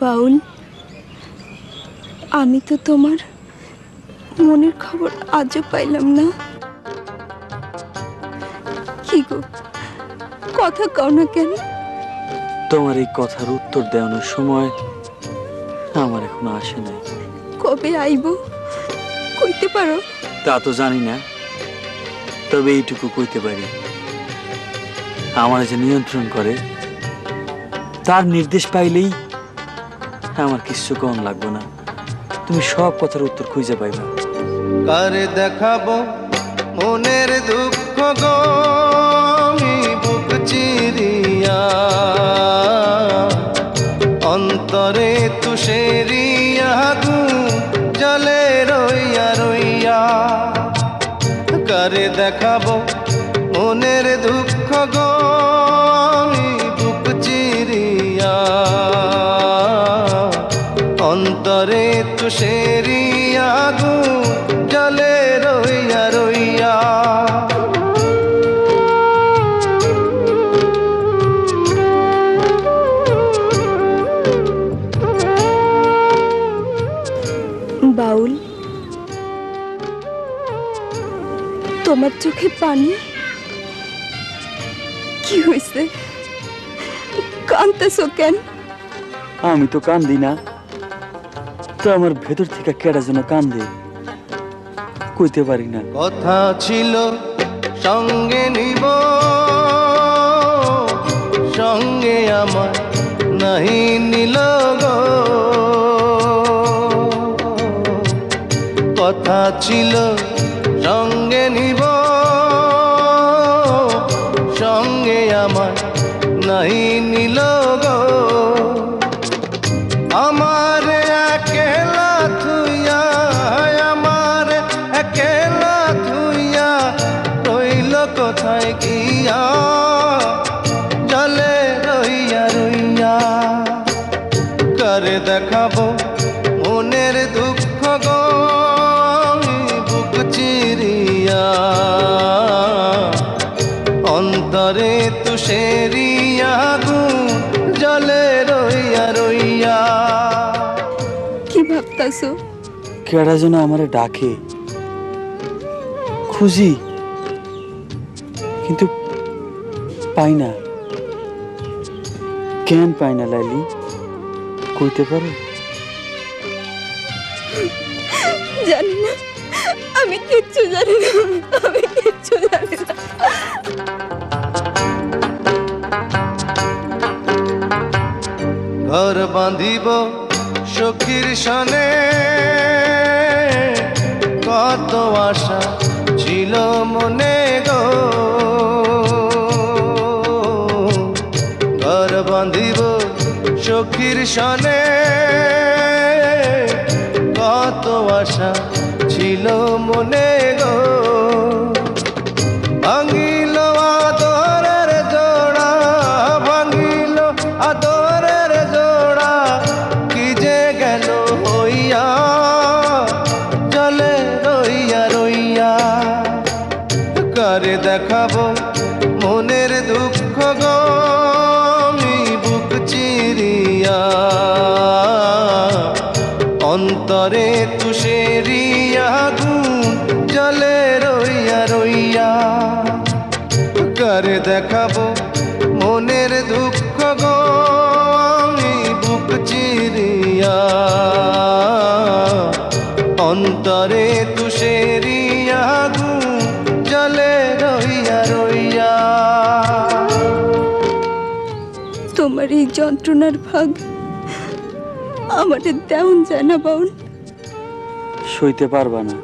বাউল আমি তো তোমার মনের খবর আজও পাইলাম না। কি গো কথা কও না কেন? তোমার এই কথার উত্তর দেওয়ানোর সময় আমার এখনও আসে নাই। কবে আইব কইতে পারো? তা তো জানি না তবে এইটুকু কইতে পারি। আমার যে নিয়ন্ত্রণ করে তার নির্দেশ পাইলেই আমার কিচ্ছু কম লাগবে না। তুমি সব কথার উত্তর খুঁজে পাইবা। কারে দেখাবো মনের দুঃখ গো? বুক চিরিয়া অন্তরে তুষেরিয়া গু জলে রইয়া রইয়া কারে দেখাবো মনের দুঃখ গো? অন্তরে তুষেরিয়া গু জলে রইয়া রইয়া। বাউল তোমার চোখে পানি? কি হয়েছে কান্তাছো কেন? আমি তো কান্দি না। তো আমার ভেতর থেকে কেডা যেন কান্দে। কইতে পারি না। কথা ছিল, সঙ্গে নিব। সঙ্গে আমার নাহি নিল কথা ছিল ভাবতাছো কেডা যেন আমারে ডাকে। খুঁজি। কিন্তু পাই না। কেন পাই না লাইলি? কইতে পারো? জানি না। আমি কিচ্ছু জানি না। আমি কিচ্ছু জানি না। ঘর বাঁধিব সখীর সনে কত আশা ছিল মনে গো। ঘর বাঁধিব সখীর সনে কত আশা ছিল মনে গো। ভাঙিল আদরের জোড়া, ভাঙিল আদরের করে দেখাবো মনের দুঃখ গো, আমি বুক চিরিয়া। অন্তরে তুষেরিয়া গুণ জলে রইয়া রইয়া। করে দেখাবো মনের দুঃখ গো, আমি বুক চিরিয়া। অন্তরে তুষেরিয়া তোমার এই যন্ত্রণার ভাগ আমাদের তেমন যায় না সইতে পারবা না।